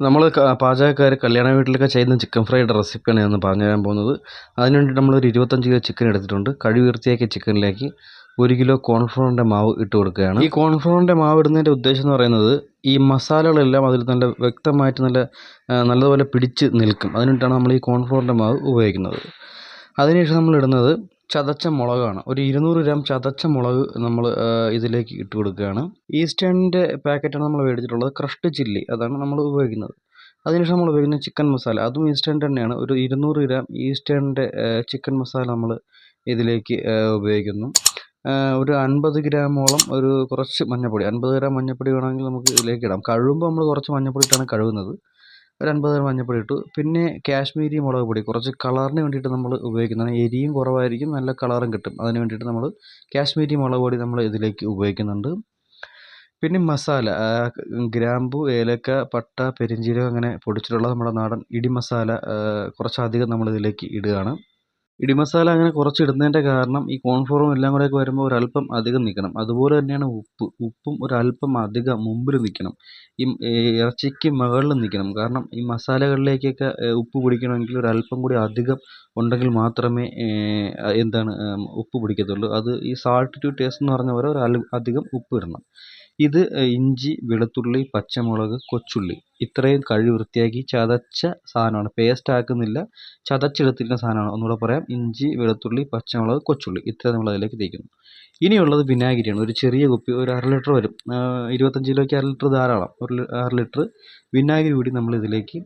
നമ്മൾ പാചകക്കാർ കല്യാണ വീട്ടിലൊക്കെ ചെയ്യുന്ന ചിക്കൻ ഫ്രൈയുടെ റെസിപ്പിയാണ് ഞാൻ പറഞ്ഞു തരാൻ പോകുന്നത്. അതിന് വേണ്ടിയിട്ട് നമ്മളൊരു ഇരുപത്തഞ്ച് കിലോ ചിക്കൻ എടുത്തിട്ടുണ്ട്. കഴുകി ചിക്കനിലേക്ക് ഒരു കിലോ കോൺഫ്ലോറിന്റെ മാവ് ഇട്ട് കൊടുക്കുകയാണ്. ഈ കോൺഫ്ലോറിന്റെ മാവ് ഇടുന്നതിന്റെ ഉദ്ദേശം എന്ന് പറയുന്നത് ഈ മസാലകളെല്ലാം അതിൽ നല്ല വ്യക്തമായിട്ട് നല്ല നല്ലതുപോലെ പിടിച്ച് നിൽക്കും. അതിനായിട്ടാണ് നമ്മൾ ഈ കോൺഫ്ലോറിന്റെ മാവ് ഉപയോഗിക്കുന്നത്. അതിനുശേഷം നമ്മൾ ഇടുന്നത് ചതച്ച മുളകാണ്. ഒരു ഇരുന്നൂറ് ഗ്രാം ചതച്ച മുളക് നമ്മൾ ഇതിലേക്ക് ഇട്ട് കൊടുക്കുകയാണ്. ഈസ്റ്റേണിന്റെ പാക്കറ്റാണ് നമ്മൾ മേടിച്ചിട്ടുള്ളത്. ക്രഷ്ഡ് ചില്ലി അതാണ് നമ്മൾ ഉപയോഗിക്കുന്നത്. അതിനുശേഷം നമ്മൾ ഉപയോഗിക്കുന്ന ചിക്കൻ മസാല. അതും ഈസ്റ്റേൺ തന്നെയാണ്. ഒരു ഇരുന്നൂറ് ഗ്രാം ഈസ്റ്റേണിന്റെ ചിക്കൻ മസാല നമ്മൾ ഇതിലേക്ക് ഉപയോഗിക്കുന്നു. ഒരു അൻപത് ഗ്രാമോളം ഒരു കുറച്ച് മഞ്ഞൾപ്പൊടി അൻപത് ഗ്രാം മഞ്ഞൾപ്പൊടി വേണമെങ്കിൽ നമുക്ക് ഇതിലേക്ക് ഇടാം. കഴുകുമ്പോൾ നമ്മൾ കുറച്ച് മഞ്ഞൾപ്പൊടി ഇട്ടാണ് കഴുകുന്നത്. ഒരു അൻപത് ഗ്രാം മഞ്ഞൾപ്പൊടി ഇട്ടു പിന്നെ കാശ്മീരി മുളക് പൊടി. കുറച്ച് കളറിന് വേണ്ടിയിട്ട് നമ്മൾ ഉപയോഗിക്കുന്നതാണ് എരിയും കുറവായിരിക്കും നല്ല കളറും കിട്ടും. അതിന് വേണ്ടിയിട്ട് നമ്മൾ കാശ്മീരി മുളക് പൊടി നമ്മൾ ഇതിലേക്ക് ഉപയോഗിക്കുന്നുണ്ട്. പിന്നെ മസാല ഗ്രാമ്പു ഏലക്ക പട്ട പെരുംജീരകം അങ്ങനെ പൊടിച്ചിട്ടുള്ള നമ്മുടെ നാടൻ ഇടി മസാല കുറച്ചധികം നമ്മൾ ഇതിലേക്ക് ഇടുകയാണ്. ഇടി മസാല അങ്ങനെ കുറച്ച് ഇടുന്നതിന്റെ കാരണം ഈ കോൺഫ്ലോറും എല്ലാം കൂടെയൊക്കെ വരുമ്പോൾ ഒരല്പം അധികം നിൽക്കണം. അതുപോലെ തന്നെയാണ് ഉപ്പ്. ഉപ്പും ഒരല്പം അധികം മുമ്പിൽ നിൽക്കണം. ഈ ഇറച്ചിക്ക് മുകളിൽ നിൽക്കണം. കാരണം ഈ മസാലകളിലേക്കൊക്കെ ഉപ്പ് പിടിക്കണമെങ്കിൽ ഒരല്പം കൂടി അധികം ഉണ്ടെങ്കിൽ മാത്രമേ എന്താണ് ഉപ്പ് പിടിക്കത്തുള്ളൂ. അത് ഈ സാൾട്ട് ടു ടേസ്റ്റ് എന്ന് പറഞ്ഞ പോലെ ഒരു അധികം ഉപ്പ് ഇടണം. ഇത് ഇഞ്ചി വെളുത്തുള്ളി പച്ചമുളക് കൊച്ചുള്ളി. ഇത്രയും കഴുകി വൃത്തിയാക്കി ചതച്ച സാധനമാണ്. പേസ്റ്റ് ആക്കുന്നില്ല ചതച്ചെടുത്തിരിക്കുന്ന സാധനമാണ്. ഒന്നുകൂടെ പറയാം. ഇഞ്ചി വെളുത്തുള്ളി പച്ചമുളക് കൊച്ചുള്ളി. ഇത്ര നമ്മൾ അതിലേക്ക് തേക്കുന്നു. ഇനിയുള്ളത് വിനാഗിരിയാണ്. ഒരു ചെറിയ കുപ്പി ഒരു അര ലിറ്റർ വരും. ഇരുപത്തഞ്ച് കിലോയ്ക്ക് അര ലിറ്റർ ധാരാളം. ഒരു അര ലിറ്റർ വിനാഗിരി കൂടി നമ്മൾ ഇതിലേക്ക്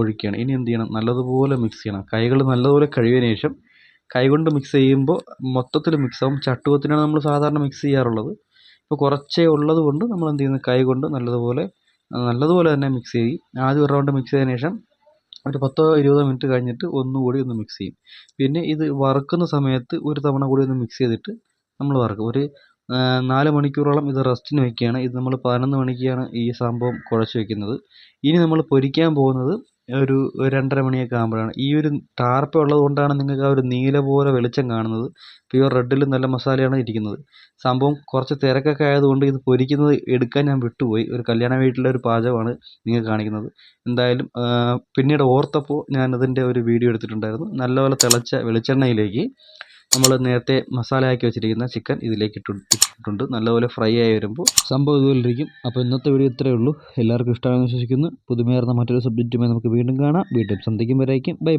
ഒഴിക്കുകയാണ്. ഇനി എന്ത് ചെയ്യണം? നല്ലതുപോലെ മിക്സ് ചെയ്യണം. കൈകൾ നല്ലതുപോലെ കഴുകിയതിന് ശേഷം കൈകൊണ്ട് മിക്സ് ചെയ്യുമ്പോൾ മൊത്തത്തിൽ മിക്സ് ആവും. ചട്ടുകത്തിനാണ് നമ്മൾ സാധാരണ മിക്സ് ചെയ്യാറുള്ളത്. ഇപ്പോൾ കുറച്ചേ ഉള്ളത് കൊണ്ട് നമ്മൾ എന്ത് ചെയ്യുന്നു? കൈ കൊണ്ട് നല്ലതുപോലെ നല്ലതുപോലെ തന്നെ മിക്സ് ചെയ്യും. ആദ്യം ഒരു റൗണ്ട് മിക്സ് ചെയ്തതിന് ശേഷം ഒരു പത്തോ ഇരുപതോ മിനിറ്റ് കഴിഞ്ഞിട്ട് ഒന്നുകൂടി ഒന്ന് മിക്സ് ചെയ്യും. പിന്നെ ഇത് വറുക്കുന്ന സമയത്ത് ഒരു തവണ കൂടി ഒന്ന് മിക്സ് ചെയ്തിട്ട് നമ്മൾ വറുക്കും. ഒരു നാല് മണിക്കൂറോളം ഇത് റെസ്റ്റിന് വെക്കുകയാണ്. ഇത് നമ്മൾ പതിനൊന്ന് മണിക്കാണ് ഈ സംഭവം കുഴച്ച് വെക്കുന്നത്. ഇനി നമ്മൾ പൊരിക്കാൻ പോകുന്നത് ഒരു രണ്ടര മണിയൊക്കെ ആകുമ്പോഴാണ് ഈ ഒരു ടാർപ്പ ഉള്ളത് കൊണ്ടാണ് നിങ്ങൾക്ക് ആ ഒരു നീല പോലെ വെളിച്ചം കാണുന്നത്. പ്യുവർ റെഡിൽ നല്ല മസാലയാണ് ഇരിക്കുന്നത്. സംഭവം കുറച്ച് തിരക്കൊക്കെ ആയതുകൊണ്ട് ഇത് പൊരിക്കുന്നത് എടുക്കാൻ ഞാൻ വിട്ടുപോയി. ഒരു കല്യാണ വീട്ടിലെ ഒരു പാചകമാണ് നിങ്ങൾക്ക് കാണിക്കുന്നത്. എന്തായാലും പിന്നീട് ഓർത്തപ്പോൾ ഞാൻ അതിന്റെ ഒരു വീഡിയോ എടുത്തിട്ടുണ്ടായിരുന്നു. നല്ലപോലെ തിളച്ച വെളിച്ചെണ്ണയിലേക്ക് നമ്മൾ നേരത്തെ മസാലയാക്കി വെച്ചിരിക്കുന്ന ചിക്കൻ ഇതിലേക്ക് ഇട്ടു ഇട്ടിട്ടുണ്ട്. നല്ലപോലെ ഫ്രൈ ആയി വരുമ്പോൾ സംഭവം ഇതുപോലെ ഇരിക്കും അപ്പോൾ ഇന്നത്തെ വീഡിയോ ഇത്രയേ ഉള്ളൂ. എല്ലാവർക്കും ഇഷ്ടമാണെന്ന് വിശ്വസിക്കുന്നു. പുതുമയർന്ന മറ്റൊരു സബ്ജക്റ്റുമായി നമുക്ക് വീണ്ടും കാണാം. വീണ്ടും സന്ധിക്കും ബൈ ബൈ